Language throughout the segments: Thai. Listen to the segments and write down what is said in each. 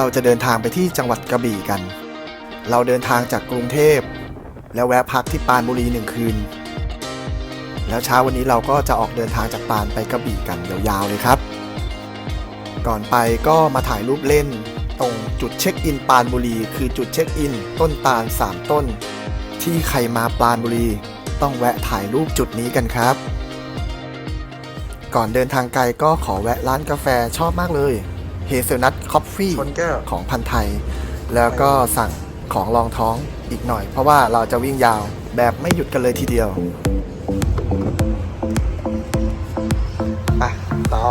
เราจะเดินทางไปที่จังหวัดกระบี่กัน เราเดินทางจากกรุงเทพ แล้วแวะพักที่ปานบุรีหนึ่งคืน แล้วเช้าวันนี้เราก็จะออกเดินทางจากปานไปกระบี่กันยาวๆเลยครับ ก่อนไปก็มาถ่ายรูปเล่น ตรงจุดเช็คอินปานบุรี คือจุดเช็คอิน ต้นตาล 3 ต้น ที่ใครมาปานบุรี ต้องแวะถ่ายรูปจุดนี้กันครับ ก่อนเดินทางไกลก็ขอแวะร้านกาแฟชอบมากเลย เฮเซลนัทคอฟฟี่ชนแก้ว ของพันไทย แล้วก็สั่งของรองท้องอีกหน่อย เพราะว่าเราจะวิ่งยาวแบบไม่หยุดกันเลยทีเดียวไปต่อ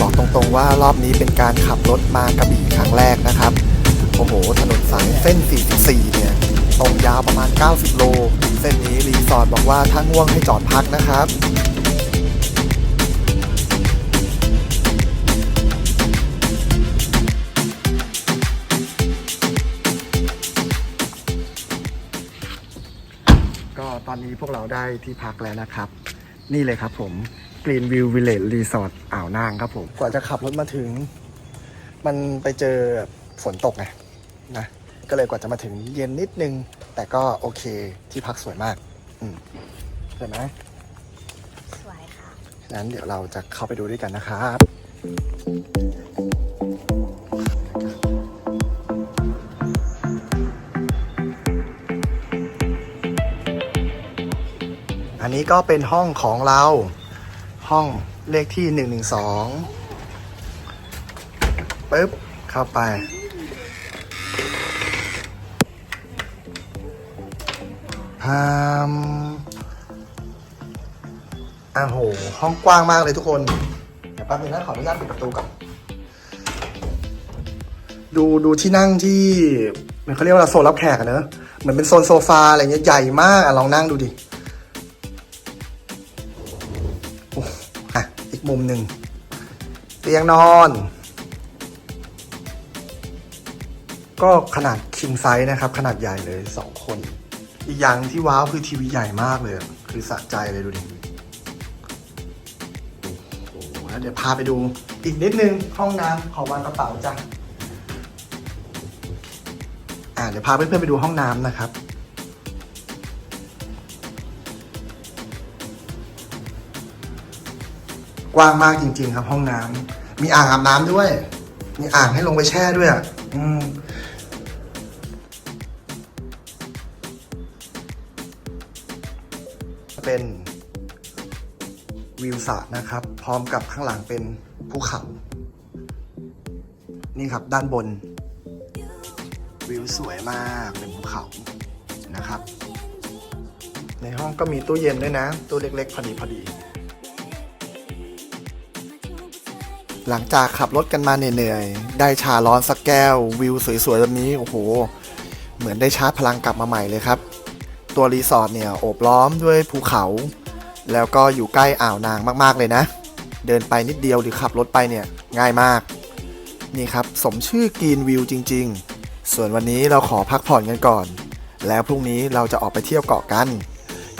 บอกตรงๆว่ารอบนี้เป็นการขับรถมากระบี่ครั้งแรกนะครับ โอ้โห ถนนสายเส้น 44 เนี่ย ตรงยาวประมาณ 90 โล เส้นนี้รีสอร์ทบอกว่าถ้าง่วงให้จอดพักนะครับก็ตอนนี้พวกเราได้ที่พักแล้วนะครับ นี่เลยครับผม Green View Village Resort อ่าวนางครับผม กว่าจะขับรถมาถึง มันไปเจอฝนตกไงนะ ก็เลยกว่าจะมาถึงเย็นนิดนึง แต่ก็โอเคที่พักสวยมาก อืมสวยไหมสวยค่ะงั้นเดี๋ยวเราจะเข้าไปดูด้วยกันนะครับอันนี้ก็เป็นห้องของเรา ห้องเลขที่หนึ่งหนึ่งสองปึ๊บเข้าไปามอ้าวโห ห้องกว้างมากเลยทุกคน เดี๋ยวแป๊บนึงนะขออนุญาตปิดประตูก่อน ดูดูที่นั่งที่เหมือนเขาเรียกว่าโซนรับแขกเนอะเหมือนเป็นโซนโซฟาอะไรเงี้ยใหญ่มากอะลองนั่งดูดิอ้อะอีกมุมหนึ่งเตียงนอน ก็ขนาดคิงไซส์นะครับ ขนาดใหญ่เลยสองคน อีกอย่างที่ว้าวคือทีวีใหญ่มากเลย คือสะใจเลยดูดิโอ้โหแล้วเดี๋ยวพาไปดู อีกนิดนึงห้องน้ำของวางกระเป๋าจ้ะอ่าเดี๋ยวพาเพื่อนๆไปดูห้องน้ำนะครับกว้างมากจริง ๆ ครับ ห้องน้ำมีอ่างอาบน้ำด้วย มีอ่างให้ลงไปแช่ด้วยอะอืม เป็นวิวสระนะครับ พร้อมกับข้างหลังเป็นภูเขา นี่ครับด้านบน วิวสวยมากเป็นภูเขานะครับ ในห้องก็มีตู้เย็นด้วยนะ ตู้เล็กๆ พอดีพอดี หลังจากขับรถกันมาเหนื่อยๆ ได้ชาร้อนสักแก้ว วิวสวยๆแบบนี้ โอ้โห เหมือนได้ชาร์จพลังกลับมาใหม่เลยครับ ตัวรีสอร์ทเนี่ยโอบล้อมด้วยภูเขา แล้วก็อยู่ใกล้อ่าวนางมากๆเลยนะ เดินไปนิดเดียวหรือขับรถไปเนี่ยง่ายมาก นี่ครับสมชื่อกรีนวิวจริง ๆ ส่วนวันนี้เราขอพักผ่อนกันก่อน แล้วพรุ่งนี้เราจะออกไปเที่ยวเกาะกัน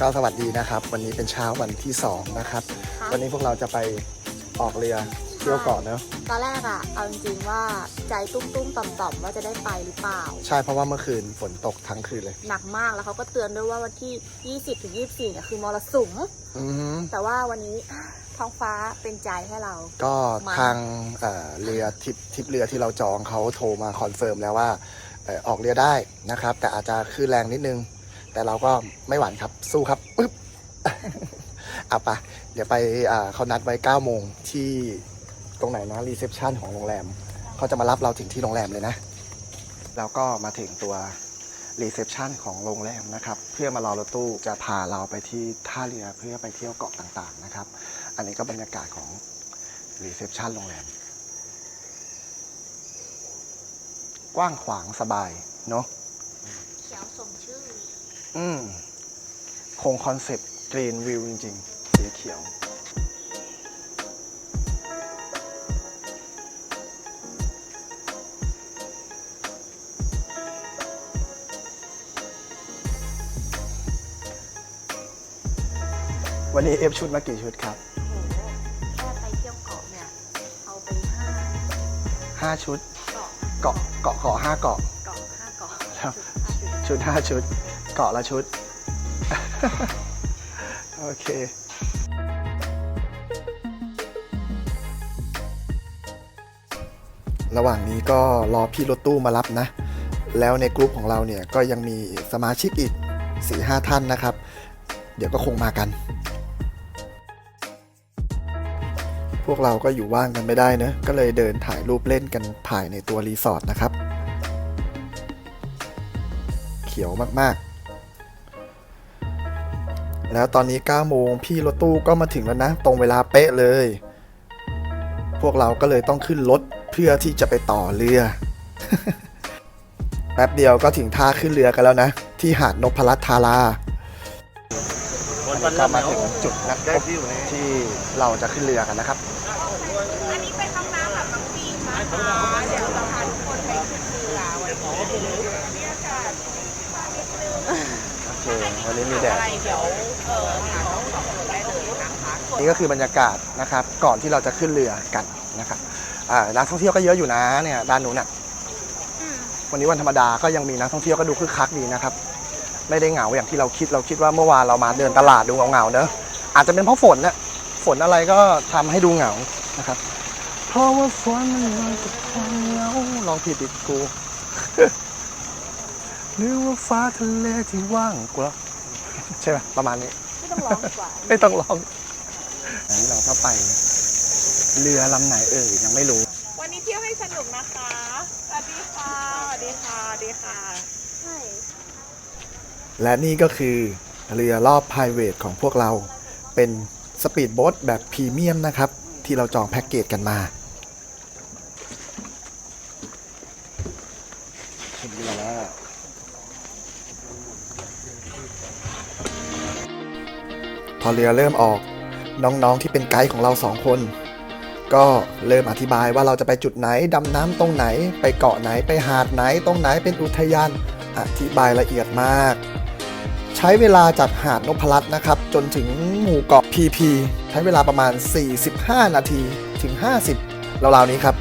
ก็สวัสดีนะครับ วันนี้เป็นเช้าวันที่ 2 นะครับค่ะวันนี้พวกเราจะไปออกเรือเที่ยวเกาะเนอะตอนแรกอะเอาจริงๆว่าใจตุ้มๆต่อมๆว่าจะได้ไปหรือเปล่า ใช่เพราะว่าเมื่อคืนฝนตกทั้งคืนเลย หนักมากแล้วเขาก็เตือนด้วยว่าวันที่ 20ถึง24เนี่ยคือมรสุมอือหือแต่ว่าวันนี้ท้องฟ้าเป็นใจให้เรา ก็มันทางเอ่อเรือทริปทริปเรือที่เราจองเขาโทรมาคอนเฟิร์มแล้วว่าเอ่อออกเรือได้นะครับ แต่อาจจะคลื่นแรงนิดนึง แต่เราก็ไม่หวั่นครับสู้ครับปึ๊บเอาไปะเดี๋ยวไปอ่าเขานัดไว้9โมงที่ ตรงไหนนะรีเซพชันของโรงแรมเขาจะมารับเราถึงที่โรงแรมเลยนะ แล้วก็มาถึงตัวรีเซพชันของโรงแรมนะครับ เพื่อมารอรถตู้จะพาเราไปที่ท่าเรือเพื่อไปเที่ยวเกาะต่างๆนะครับ อันนี้ก็บรรยากาศของรีเซพชันโรงแรม กว้างขวางสบายเนาะเขียวสมชื่อ อืมคงคอนเซ็ปต์กรีนวิวจริงๆ สีเขียว วันนี้เอฟชุดมากี่ชุดครับโอ้โหแค่ไปเที่ยวเกาะเนี่ย เอาไปห้าห้าชุด เกาะเกาะเกาะเกาะห้าเกาะ เกาะห้าเกาะครับชุดห้าชุดชุดห้าชุด เกาะละชุด โอเค ระหว่างนี้ก็รอพี่รถตู้มารับนะ แล้วในกลุ่มของเราเนี่ยก็ยังมีสมาชิกอีก4-5ท่านนะครับ เดี๋ยวก็คงมากัน พวกเราก็อยู่ว่างกันไม่ได้เนะ ก็เลยเดินถ่ายรูปเล่นกันภายในตัวรีสอร์ทนะครับ เขียวมากๆ แล้วตอนนี้9โมงพี่รถตู้ก็มาถึงแล้วนะ ตรงเวลาเป๊ะเลย พวกเราก็เลยต้องขึ้นรถเพื่อที่จะไปต่อเรือ แป๊บเดียวก็ถึงท่าขึ้นเรือกันแล้วนะ ที่หาดนพรัตน์ธารา ก็มาถึงจุดนัดพบที่เราจะขึ้นเรือกันนะครับ อันนี้เป็นห้องน้ำแบบน้องฟิล์มนะคะเดี๋ยวเราพาทุกคนไปขึ้นเรือวันนี้บรรยากาศโอเค วันนี้มีแดด อะไรเดี๋ยวเออถามน้องสองคนได้เลยนะคะนี่ก็คือบรรยากาศนะครับ ก่อนที่เราจะขึ้นเรือกันนะครับอ่านักท่องเที่ยวก็เยอะอยู่นะเนี่ยด้านนู้นน่ะ วันนี้วันธรรมดาก็ยังมีนักท่องเที่ยวก็ดูคึกคักดีนะครับ ไม่ได้เหงาอย่างที่เราคิดเราคิดว่าเมื่อวานเรามาเดินตลาดดูเหงาๆเนอะอาจจะเป็นเพราะฝนนะฝนอะไรก็ทำให้ดูเหงานะครับ เพราะว่าฝนมันมากับความเหงาลองผิดอีกกูหรือว่าฟ้าทะเลที่ว่างกว่าใช่ไหมประมาณนี้ ไม่ต้องร้องดีกว่าไม่ต้องลองอันนี้เราก็ไป เรือลำไหนเอ่ยยังไม่รู้ วันนี้เที่ยวให้สนุกนะคะสวัสดีค่ะสวัสดีค่ะสวัสดีค่ะใช่ และนี่ก็คือเรือรอบ p r i v a t ของพวกเรา เป็นสปีดโบ๊ทแบบพรีเมียมนะครับ ที่เราจองแพ็กเกจกันมาขึ้นเรือแล้วพอเรือเริ่มออกน้องๆที่เป็นไกด์ของเราสองคน ก็เริ่มอธิบายว่าเราจะไปจุดไหน ดำน้ำตรงไหน ไปเกาะไหนไปหาดไหนตรงไหนเป็นอุทยานอธิบายละเอียดมาก ใช้เวลาจากหาดนพรัตน์นะครับ จนถึงหมู่เกาะพีพีใช้เวลาประมาณ 45 นาทีถึง 50ราวๆนี้ครับ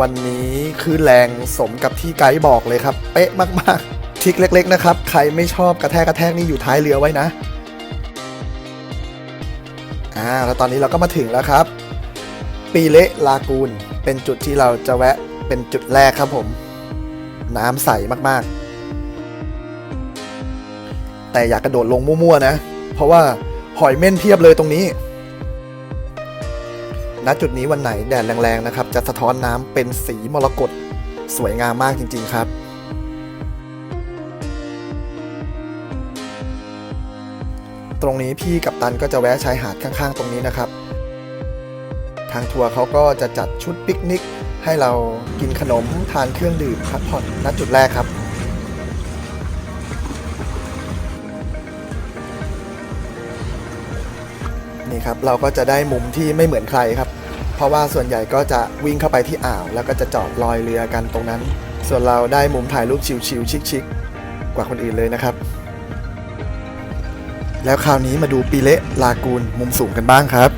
วันนี้คือแรงสมกับที่ไกด์บอกเลยครับ เป๊ะมากๆทริกเล็ก ๆ นะครับ ใครไม่ชอบกระแทกกระแทกนี่อยู่ท้ายเรือไว้นะอ่าแล้วตอนนี้เราก็มาถึงแล้วครับ ปีเละลากูนเป็นจุดที่เราจะแวะเป็นจุดแรกครับผม น้ำใสมากๆ แต่อย่ากกระโดดลงมั่วๆนะ เพราะว่าหอยเม่นเพียบเลยตรงนี้ ณจุดนี้วันไหนแดดแรงๆนะครับ จะสะท้อนน้ำเป็นสีมรกตสวยงามมากจริง ๆครับตรงนี้พี่กับตันก็จะแวะชายหาดข้างๆ ตรงนี้นะครับ ทางทัวร์เขาก็จะจัดชุดปิกนิก ให้เรากินขนมทานเครื่องดื่มพักผ่อนณจุดแรกครับ ครับเราก็จะได้มุมที่ไม่เหมือนใครครับ เพราะว่าส่วนใหญ่ก็จะวิ่งเข้าไปที่อ่าว แล้วก็จะจอดลอยเรือกันตรงนั้น ส่วนเราได้มุมถ่ายรูปชิลๆชิคๆกว่าคนอื่นเลยนะครับ แล้วคราวนี้มาดูปีเละลากูนมุมสูงกันบ้างครับ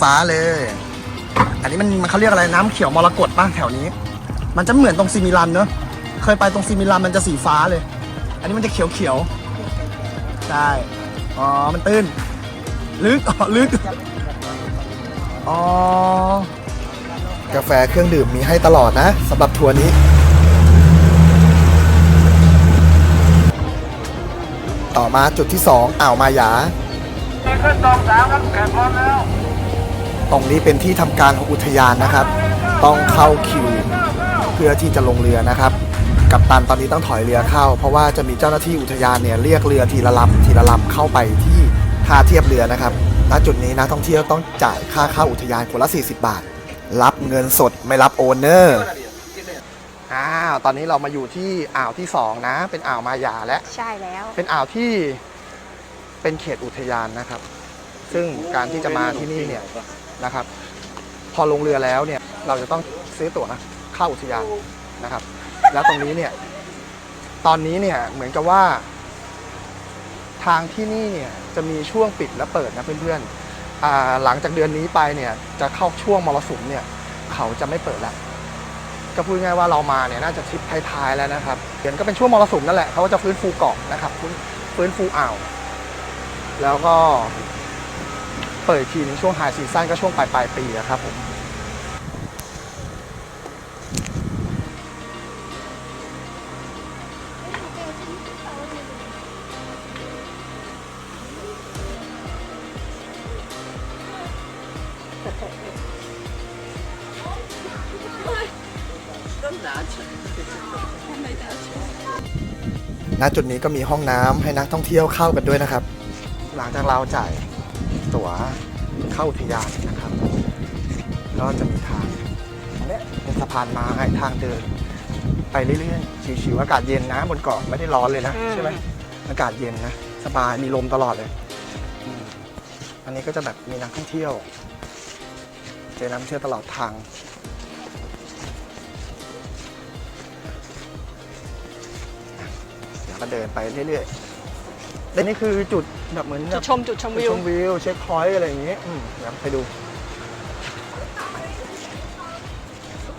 ฟ้าเลย อันนี้มันมันเขาเรียกอะไรน้ำเขียวมรกตบ้างแถวนี้ มันจะเหมือนตรงซิมิลันเนอะเคยไปตรงซิมิลันมันจะสีฟ้าเลย อันนี้มันจะเขียวเขียวๆใช่อ๋อมันตื้น ลึกอ๋อลึกอ๋อกาแฟเครื่องดื่มมีให้ตลอดนะสำหรับทัวร์นี้ ต่อมาจุดที่ 2 อ่าวมายา ตรงนี้เป็นที่ทำการของอุทยานนะครับ ต้องเข้าคิวเพื่อที่จะลงเรือนะครับ กับตันตอนนี้ต้องถอยเรือเข้า เพราะว่าจะมีเจ้าหน้าที่อุทยานเนี่ยเรียกเรือทีละลำทีละลำเข้าไปที่ท่าเทียบเรือนะครับณจุดนี้นักท่องเที่ยวต้องจ่ายค่าเข้าอุทยานคนละ 40 บาท รับเงินสดไม่รับโอนเนอร์อ้าวตอนนี้เรามาอยู่ที่อ่าวที่สองนะ เป็นอ่าวมายาและใช่แล้ว เป็นอ่าวที่เป็นเขตอุทยานนะครับ ซึ่งการที่จะมาที่นี่เนี่ย นะครับ พอลงเรือแล้วเนี่ยเราจะต้องซื้อตั๋วเข้าอุทยานนะครับ แล้วตรงนี้เนี่ยตอนนี้เนี่ยเหมือนกับว่า ทางที่นี่เนี่ยจะมีช่วงปิดและเปิดนะเพื่อนๆหลังจากเดือนนี้ไปเนี่ยจะเข้าช่วงมรสุมเนี่ยเขาจะไม่เปิดแล้วก็พูดง่ายๆว่าเรามาเนี่ยน่าจะทริปท้ายๆแล้วนะครับเดี๋ยวก็เป็นช่วงมรสุมนั่นแหละเขาก็จะฟื้นฟูเกาะนะครับฟื้นฟูอ่าว แล้วก็ เปิดอีกทีในงช่วงไฮซีซั่นก็ช่วงปลายปลายๆปีอะครับผมณจุดนี้ก็มีห้องน้ำให้นักท่องเที่ยวเข้ากันด้วยนะครับ หลังจากเราจ่าย ตั๋วเข้าอุทยานนะครับ ก็จะมีทางตรงเนี้ยเป็นสะพานไม้ทางเดิน ไปเรื่อยๆชิวๆอากาศเย็นนะบนเกาะไม่ได้ร้อนเลยนะอืมใช่ไหมอากาศเย็นนะ สบายมีลมตลอดเลยอืมอันนี้ก็จะแบบมีนักท่องเที่ยว เจอนักท่องเที่ยวตลอดทางเดี๋ยวก็เดินไปเรื่อยๆและนี่คือจุด แบบเหมือนจุแบดบชมจุดชมจุดวิว ชมวิว เช็คพอยต์อะไรอย่างงี้อืมเดี๋ยวไปดู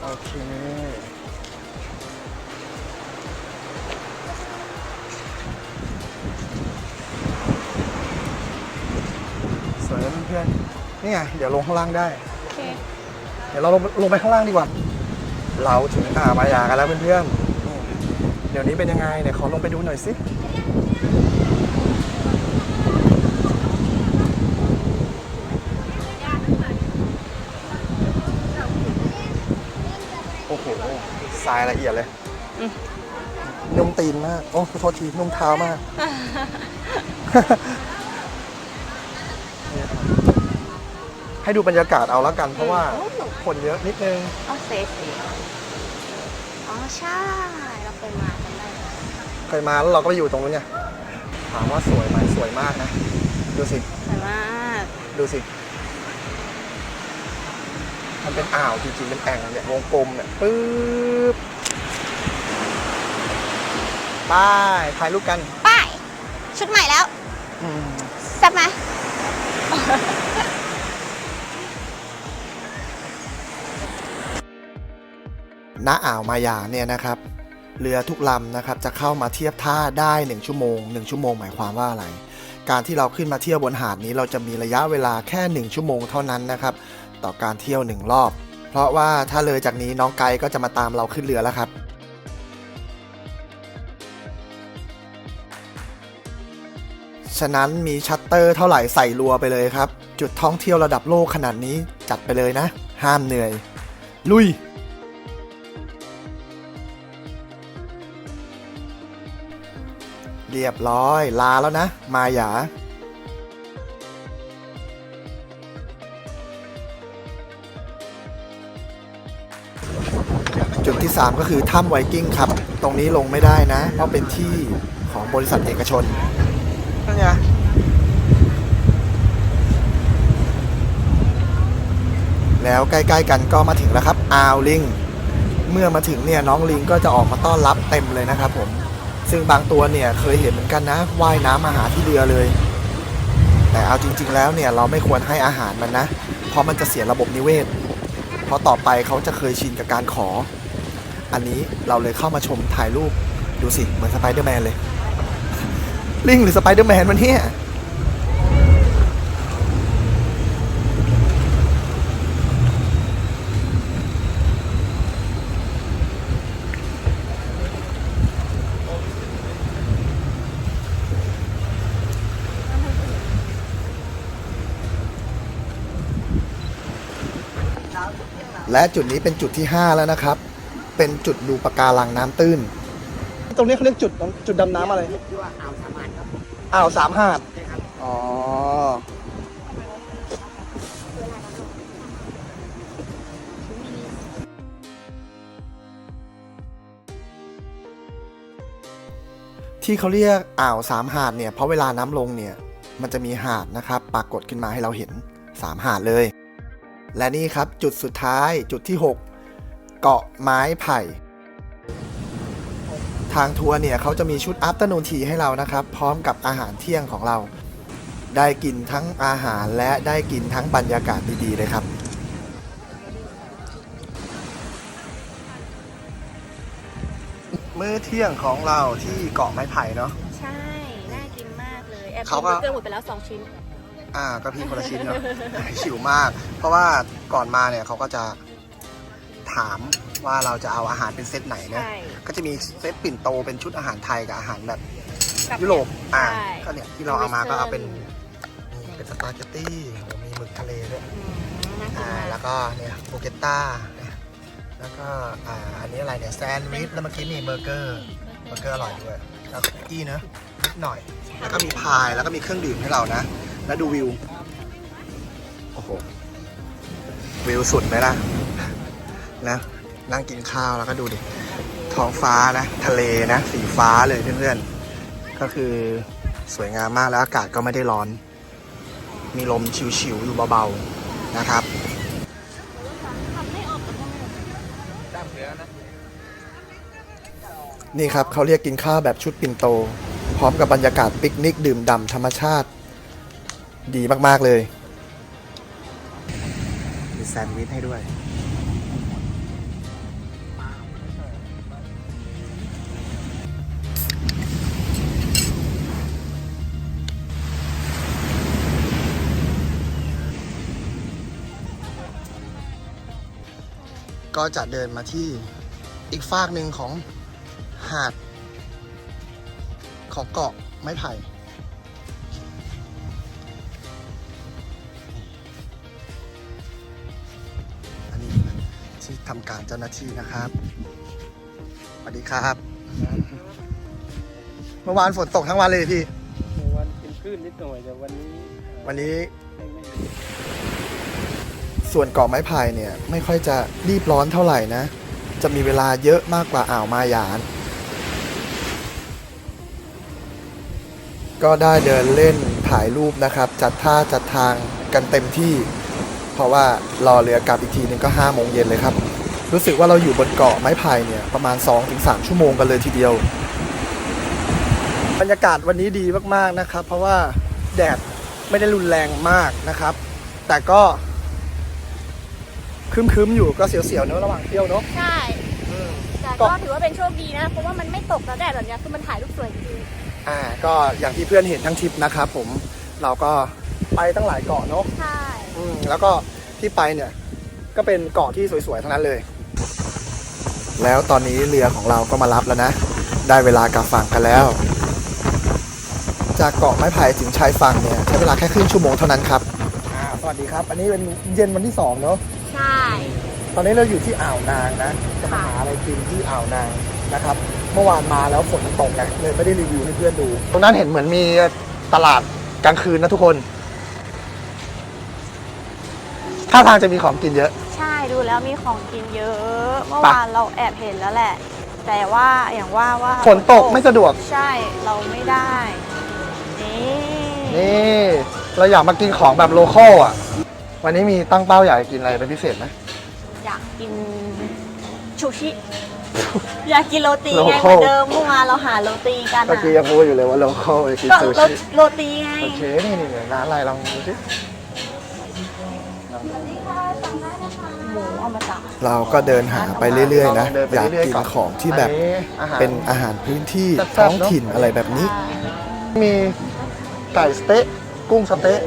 โอเคสวยแล้วเพื่อนๆนี่ไง เดี๋ยวลงข้างล่างได้ โอเค เดี๋ยวเราลงลงไปข้างล่างดีกว่า เราถึงอ่าวมายากันแล้วเพื่อนๆอืมเดี๋ยวนี้เป็นยังไงเดี๋ยวขอลงไปดูหน่อยสิ โอ้โหท รายละเอียดเลย อืม นุ่มตีนมาก โอ้ขอโทษที นุ่มเท้ามาก ให้ดูบรรยากาศเอาแล้วกัน เพราะว่าคนเยอะนิดนึง อ๋อเซฟอ๋อใช่ เราเคยมาจำได้เคยมาแล้วเราก็ไปอยู่ตรงนู้นไง ถามว่าสวยไหมสวยมากนะ ดูสิ สวยมาก ดูสิ มันเป็นอ่าวจริงๆเป็นแอ่งเนี่ยวงกลมเนี่ยปึ๊บไปถ่ายรูปกันป้าย ชุดใหม่แล้วอืมแซ่บไหม ณอ่าวมายาเนี่ยนะครับ เรือทุกลำนะครับจะเข้ามาเทียบท่าได้ 1 ชั่วโมง 1 ชั่วโมงหมายความว่าอะไร การที่เราขึ้นมาเที่ยวบนหาดนี้เราจะมีระยะเวลาแค่ 1 ชั่วโมงเท่านั้นนะครับ ต่อการเที่ยว1รอบ เพราะว่าถ้าเลยจากนี้น้องไกก็จะมาตามเราขึ้นเรือแล้วครับ ฉะนั้นมีชัตเตอร์เท่าไหร่ใส่รัวไปเลยครับ จุดท่องเที่ยวระดับโลกขนาดนี้จัดไปเลยนะ ห้ามเหนื่อย ลุยเรียบร้อยลาแล้วนะ มาหยา จุดที่ 3 ก็คือถ้ำไวกิ้งครับ ตรงนี้ลงไม่ได้นะ เพราะเป็นที่ของบริษัทเอกชนนั่นไงแล้วใกล้ๆกันก็มาถึงแล้วครับอาวลิง เมื่อมาถึงเนี่ยน้องลิงก็จะออกมาต้อนรับเต็มเลยนะครับผม ซึ่งบางตัวเนี่ยเคยเห็นเหมือนกันนะว่ายน้ำมาหาที่เรือเลย แต่เอาจริง ๆ แล้วเนี่ยเราไม่ควรให้อาหารมันนะ เพราะมันจะเสียระบบนิเวศ เพราะต่อไปเขาจะเคยชินกับการขอ อันนี้เราเลยเข้ามาชมถ่ายรูปดูสิ เหมือนสไปเดอร์แมนเลย ลิงหรือสไปเดอร์แมนวันนี้และจุดนี้เป็นจุดที่ 5 แล้วนะครับ เป็นจุดดูปะการังน้ำตื้น ตรงนี้เขาเรียกจุดจุดดำน้ำอะไร ที่ว่าอ่าวสามหาดครับอ่าวสามหาดอ๋อ ที่เขาเรียกอ่าวสามหาดเนี่ยเพราะเวลาน้ำลงเนี่ยมันจะมีหาดนะครับปรากฏขึ้นมาให้เราเห็นสามหาดเลย และนี่ครับจุดสุดท้ายจุดที่ 6 เกาะไม้ไผ่ ทางทัวร์เนี่ยเขาจะมีชุดอั t เ r อร์นูนทีให้เรานะครับ พร้อมกับอาหารเที่ยงของเรา ได้กินทั้งอาหารและได้กินทั้งบรรยากาศดีๆเลยครับมื้อเที่ยงของเราที่เกาะไม้ไผ่เนาะ ใช่ น่ากินมากเลย แอบเขาก็กินเบอร์เกอร์หมดไปแล้ว2ชิ้น อ่า ก็พี่คนละชิ้นเนาะหิวมาก เพราะว่าก่อนมาเนี่ยเขาก็จะ ถามว่าเราจะเอาอาหารเป็นเซตไหนนะใช่ ก็จะมีเซตปิ่นโตเป็นชุดอาหารไทยกับอาหารแบบกับยุโรปอ่าใช่ ก็เนี่ยที่เราเอามาก็เอาเป็น Western นี่เป็นสปาเกตตี้โหมีหมึกทะเลด้วย อืมน่ากินอ่ามาก แล้วก็เนี่ยโบเกตต้าเนี่ยแล้วก็อ่าอันนี้อะไรเนี่ยแซนด์วิชแล้วเมื่อกี้นี่เบอร์เกอร์เบอร์เกอร์อร่อยด้วยแล้วคุกกี้เนอะนิดหน่อย แล้วก็มีพายแล้วก็มีเครื่องดื่มให้เรานะ แล้วดูวิว โอ้โห วิวสุดไหมล่ะ นะ นั่งกินข้าวแล้วก็ดูดิ ท้องฟ้านะ ทะเลนะ สีฟ้าเลยเพื่อนๆ ก็คือสวยงามมากแล้วอากาศก็ไม่ได้ร้อน มีลมชิวๆอยู่เบาๆนะครับนี่ครับเขาเรียกกินข้าวแบบชุดปิ่นโต พร้อมกับบรรยากาศปิกนิกดื่มด่ำธรรมชาติ ดีมาก ๆ เลย มีแซนด์วิชให้ด้วย ก็จะเดินมาที่อีกฟากหนึ่งของหาด ของเกาะไม้ไผ่อันนี้ที่ทำการเจ้าหน้าที่นะครับสวัสดีครับ เมื่อวานฝนตกทั้งวันเลยพี่ วันเป็นคลื่นนิดหน่อยแต่วันนี้วันนี้ ไม่ไม่ ส่วนเกาะไม้ไผ่เนี่ยไม่ค่อยจะรีบร้อนเท่าไหร่นะ จะมีเวลาเยอะมากกว่าอ่าวมาหยาน ก็ได้เดินเล่นถ่ายรูปนะครับ จัดท่าจัดทางกันเต็มที่ เพราะว่ารอเรือกลับอีกทีนึงก็5โมงเย็นเลยครับ รู้สึกว่าเราอยู่บนเกาะไม้ไผ่เนี่ยประมาณ 2-3 ชั่วโมงกันเลยทีเดียว บรรยากาศวันนี้ดีมากๆนะครับ เพราะว่าแดดไม่ได้รุนแรงมากนะครับ แต่ก็ ครึ้มๆอยู่ก็เสียวๆเนอะระหว่างเที่ยวเนอะใช่แต่ก็ ถือว่าเป็นโชคดีนะ เพราะว่ามันไม่ตกแล้วแดดแบบเนี้ยคือมันถ่ายรูปสวยจริงอ่าก็อย่างที่เพื่อนเห็นทั้งทริปนะครับผมเราก็ไปตั้งหลายเกาะเนอะใช่ อืมแล้วก็ที่ไปเนี่ยก็เป็นเกาะที่สวยๆทั้งนั้นเลย แล้วตอนนี้เรือของเราก็มารับแล้วนะ ได้เวลากลับฝั่งกันแล้ว จากเกาะไม้ไผ่ถึงชายฝั่งเนี่ยใช้เวลาแค่ครึ่งชั่วโมงเท่านั้นครับอ่าสวัสดีครับ อันนี้เป็นเย็นวันที่สองเนอะ ใช่ ตอนนี้เราอยู่ที่อ่าวนางนะจะมาหาอะไรกินที่อ่าวนางนะครับ เมื่อวานมาแล้วฝนมันตกไงเลยไม่ได้รีวิวให้เพื่อนดู ตรงนั้นเห็นเหมือนมีตลาดกลางคืนนะทุกคนท่าทางจะมีของกินเยอะ ใช่ดูแล้วมีของกินเยอะ เมื่อปะวานเราแอบเห็นแล้วแหละ แต่ว่าอย่างว่าว่าฝนตกไม่สะดวก ใช่เราไม่ได้ นี่ นี่ เราอยากมากินของแบบโลคอลอะ วันนี้มีตั้งเป้าอยากจะกินอะไรเป็นพิเศษไหมอยากกินชูชิอยากกินโรตีไง Local เหมือนเดิมเมื่อวานเราหาโรตีกันเมื่ออะกี้ยังพูดอยู่เลยว่าโลคอลอยากกินก็ซูโรชิโรตีไงโอเคนี่นี่ร้านอะไรลองดูสิหมูเอามาจากเราก็เดินหาไปเรื่อยๆนะเดินไปอยากเรื่อยๆๆก่กิอนนของที่แบบอาหารเป็นอาหารพื้นที่แซ่บๆท้องถิ่นเนอะอะไรแบบนี้อ่ามีไก่สเต๊ะกุ้งสเต๊ะ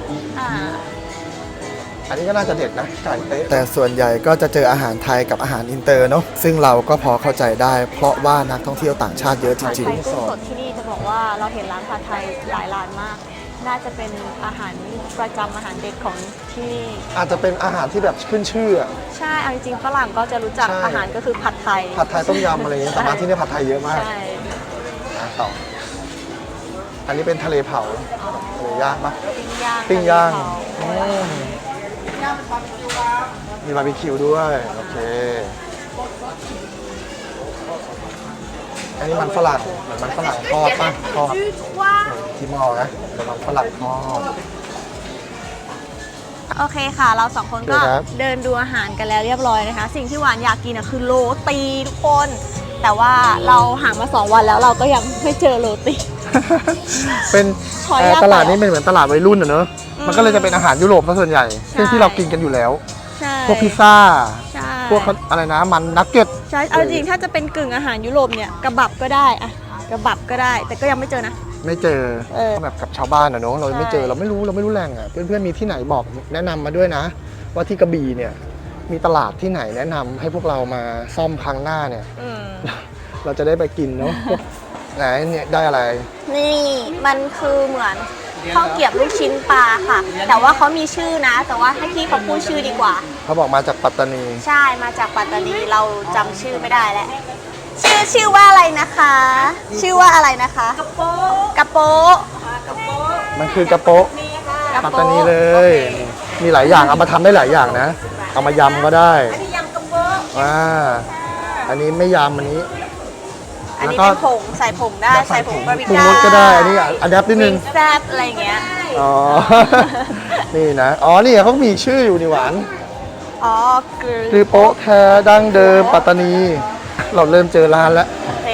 อ่าอันนี้ก็น่าจะเด็ดนะไก่สเต๊ะแต่ส่วนใหญ่ก็จะเจออาหารไทยกับอาหารอินเตอร์เนาะซึ่งเราก็พอเข้าใจได้ เพราะว่านักท่องเที่ยวต่างชาติเยอะจริงไข่กุ้งสดที่นี่จะบอกว่าเราเห็นร้านผัดไทยหลายร้านมากๆน่าจะเป็นอาหารประจำอาหารเด็กของที่นี่ อาจจะเป็นอาหารที่แบบขึ้นชื่ออะ ใช่เอาจริงๆฝรั่งก็จะรู้จักใช่ อาหารก็คือผัดไทยผัดไทยต้มยำอะไรอย่างเงี้ยแต่มาที่นี่ผัดไทยเยอะมาก ใช่อะต่อ อันนี้เป็นทะเลเผาทะเลย่างปะปิ้งย่างปิ้งย่างทะเลเผอืม มีบาร์บีคิวด้วย โอเค อันนี้มันฝรั่งเหมือนมันฝรั่งทอดป่ะทอดที่หม้อนะเป็นมันฝรั่งทอด โอเคค่ะ เราสองคนก็โอเคครับ เดินดูอาหารกันแล้วเรียบร้อยนะคะ สิ่งที่หวานอยากกินอะคือโรตีทุกคน แต่ว่าเราหามาสองวันแล้วเราก็ยังไม่เจอโรตี เป็นขอเอ่ยาอกตลาดนี้เป็นเหมือนตลาดวัยรุ่นอะเนอะ มันก็เลยจะเป็นอาหารยุโรปซะส่วนใหญ่เช่นที่เรากินกันอยู่แล้ว ใช่พวกพิซซ่า ใช่พวกอะไรนะมันนักเก็ต ใช่เอาจริงถ้าจะเป็นกึ่งอาหารยุโรปเนี่ยกระบับก็ได้อะกระบับก็ได้ แต่ก็ยังไม่เจอนะ ไม่เจอเออแบบกับชาวบ้านอะเนอะเราไม่เจอใช่เราไม่รู้เราไม่รู้แหล่งอะเพื่อนๆมีที่ไหนบอกแนะนำมาด้วยนะ ว่าที่กระบี่เนี่ยมีตลาดที่ไหนแนะนำให้พวกเรามาซ่อมครั้งหน้าเนี่ยอืมเราจะได้ไปกินเนาะพวกไหนเนี่ยได้อะไร นี่มันคือเหมือน ข้าวเกรียบลูกชิ้นปลาค่ะ แต่ว่าเขามีชื่อนะ แต่ว่าให้พี่เขาพูดชื่อดีกว่า เขาบอกมาจากปัตตานี ใช่มาจากปัตตานีเราจำชื่อไม่ได้แล้วชื่อชื่อว่าอะไรนะคะ ชื่อว่าอะไรนะคะกระโปกระโปมันคือกระโปะกระปัตโปตานีเลย มีหลายอย่างเอามาทำได้หลายอย่างนะ เอามายำก็ได้อันนี้ยำกระโปะอ่าอันนี้ไม่ยำอันนี้ อันนี้แล้วก็เป็นผงใส่ผงได้ใส่ผงบาร์บีปรุงก้ารสก็ได้ อันนี้อัดแอปนิดนึงวิแซ่บอะไรอย่างเงี้ย อ๋อ นี่นะ อ๋อ นี่เขามีชื่ออยู่นี่หวานอ๋อคือ คือโป๊ะแท้ดั้งเดิมปัตตานี เราเริ่มเจอร้านแล้วโอเค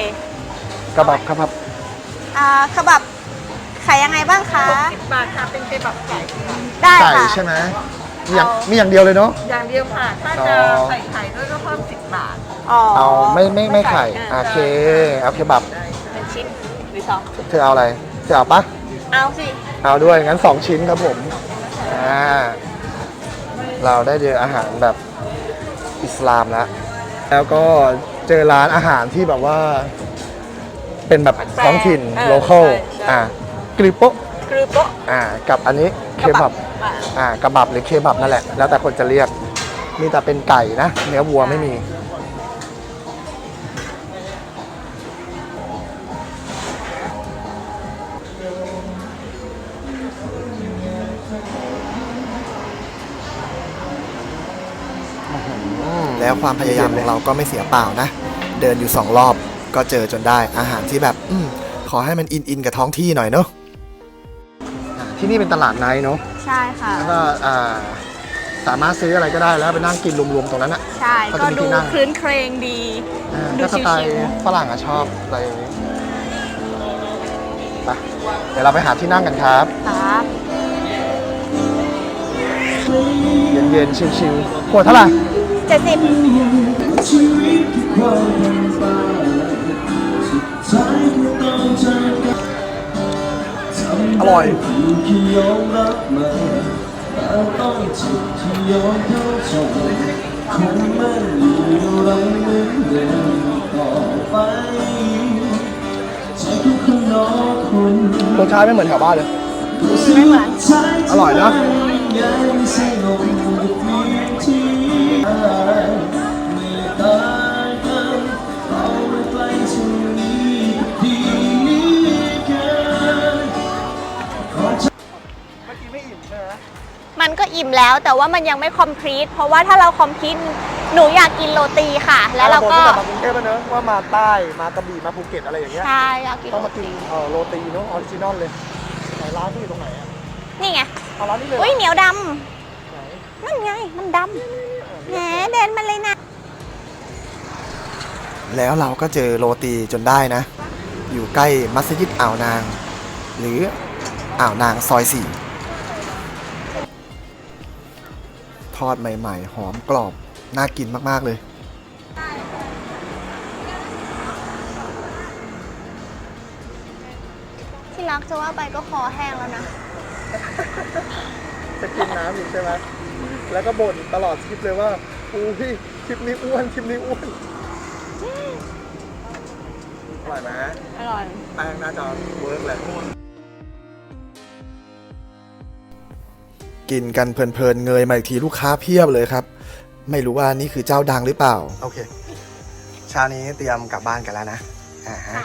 กระบับกระบับ อ่าขบับขายยังไงบ้างคะบาทค่ะเป็นเคบับไก่ได้ไก่ค่ะ ใช่ไหมมีอย่างเอามีอย่างเดียวเลยเนาะ อย่างเดียวค่ะ ถ้าจะอ๋อ ใส่ไข่ด้วยก็เพิ่ม 10 บาท อ๋อเอาไม่ไม่ไม่ไข่อ่าโอเคเอาเคบับเป็นชิ้นหรือสองเธอเอาอะไรเธอเอาปะเอาสิเอาด้วยงั้น2ชิ้นครับผมอ่าเราได้เจออาหารแบบอิสลามแล้วแล้วก็เจอร้านอาหารที่แบบว่า เป็นแบบท้องถิ่นเออโลเคอลใช่ใช่อ่ากริโปะคือโป๊ะอ่ากับอันนี้เคบับอะอ่ากระบับหรือเคบับนั่นแหละ แล้วแต่คนจะเรียกมีแต่เป็นไก่นะ เนื้อวัวไม่มี แล้วความพยายามของเราก็ไม่เสียเปล่านะ เดินอยู่สองรอบก็เจอจนได้อาหารที่แบบอืมขอให้มันอินอินกับท้องที่หน่อยเนาะอ่าที่นี่เป็นตลาดไนท์เนาะใช่ค่ะแล้วก็อ่าสามารถซื้ออะไรก็ได้แล้วไปนั่งกินรวมๆตรงนั้นอะใช่เขาก็จะมีดูที่นั่งคลื้นเครงดีอ่าดูก็สไตล์ชิวฝรั่งอะชอบอะไรอย่างนี้ไปเดี๋ยวเราไปหาที่นั่งกันครับครับเย็นๆชิวๆขวดเท่าไหร่ เจ็ดสิบอร่อยรสชาติไม่เหมือนแถวบ้านเลยไม่เหมือนอร่อยนะ มันก็อิ่มแล้ว แต่ว่ามันยังไม่คอมพลีทเพราะว่าถ้าเราคอมพลีทหนูอยากกินโรตีค่ะ แล้วเราก็บอมากรุงเทพแล้วเนอะว่ามาใต้มากระบี่มาภูเก็ตอะไรอย่างเงี้ยใช่อยากกินต้องโรมากินตีเอ่อโรตีเนาะออริจินอลเลยไหนร้านที่อยู่ตรงไหนอะนี่ไงเอาร้านนี้เลยอุ้ยเหนียวดไหนำนั่นไงมันดำแหมเดินมาเลยนะ แล้วเราก็เจอโรตีจนได้นะ อยู่ใกล้มัสยิดอ่าวนาง หรืออ่าวนางซอยสี่ ทอดใหม่ ๆ หอมกรอบ น่ากินมาก ๆ เลย ที่รักจะว่าไปก็คอแห้งแล้วนะ จะกินน้ำอีกใช่ไหมแล้วก็บ่นตลอดคลิปเลยว่าอุ้ยคลิปนี้อ้วนคลิปนี้อ้วนอร่อยไหมอร่อย แป้งน่าจะเวิร์กแหละ กินกันเพลินๆเงยมาอีกทีลูกค้าเพียบเลยครับ ไม่รู้ว่านี่คือเจ้าดังหรือเปล่า โอเคเช้านี้เตรียมกลับบ้านกันแล้วนะอ่าฮะ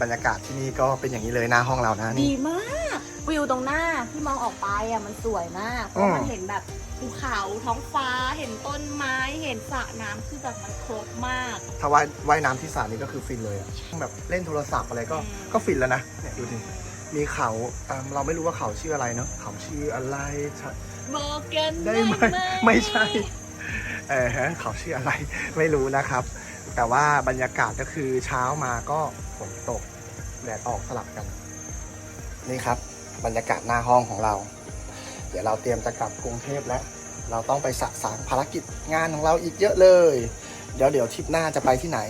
บรรยากาศที่นี่ก็เป็นอย่างนี้เลยหน้าห้องเรานะดีนี่มากวิวตรงหน้าที่มองออกไปอะมันสวยมากเพอืราะมมันเห็นแบบภูเขาท้องฟ้าเห็นต้นไม้เห็นสระน้ำคือแบบมันครบมาก ถ้าว่ายว่ายน้ำที่สระนี้ก็คือฟินเลยอะแบบเล่นโทรศัพท์อะไรก็อืมก็ฟินแล้วนะเนี่ยดูดิ มีเขาอ่าเราไม่รู้ว่าเขาชื่ออะไรเนาะเขาชื่ออะไรใช่บอกกันได้ได้ไหไหมมไม่ใช่เออฮะเขาชื่ออะไร ไม่รู้นะครับ แต่ว่าบรรยากาศก็คือเช้ามาก็ฝนตกแดดออกสลับกัน นี่ครับ บรรยากาศหน้าห้องของเรา เดี๋ยวเราเตรียมจะกลับกรุงเทพแล้ว เราต้องไปสะสางภารกิจงานของเราอีกเยอะเลย เดี๋ยวเดี๋ยวทริปหน้าจะไปที่ไหน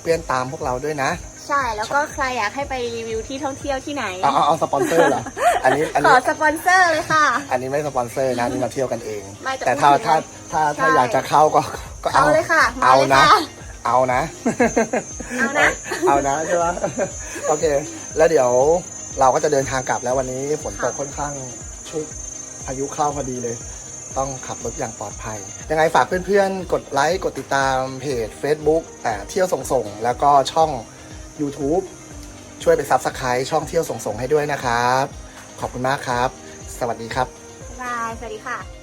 เพื่อนตามพวกเราด้วยนะ ใช่แล้วก็ใครอยากให้ไปรีวิวที่ท่องเที่ยวที่ไหนเอาเอาเอาสปอนเซอร์เหรออันนี้อันขนี้อสปอนเซอร์เลยค่ะ อันนี้ไม่สปอนเซอร์นะนี่มาเที่ยวกันเอง ไม่แต่แต่ถ้าพูดถึงถ้าถ้าถ้าใช่อยากจะเข้าก็ก็เอาเลยค่ะมาเอาเลยนะ ค่ะเอานะเอานะ เอานะใช่ไหมโอเค แล้วเดี๋ยวเราก็จะเดินทางกลับแล้ววันนี้ฝนตกค่อนข้างชุกพายุเข้าพอดีเลย ต้องขับรถอย่างปลอดภัย ยังไงฝากเพื่อนๆ กดไลค์ กดติดตามเพจ Facebook แต่เที่ยวส่งส่งๆ แล้วก็ช่อง YouTube ช่วยไปซับสไครต์ช่องเที่ยวส่งส่งๆให้ด้วยนะครับ ขอบคุณมากครับ สวัสดีครับ บาย สวัสดีค่ะ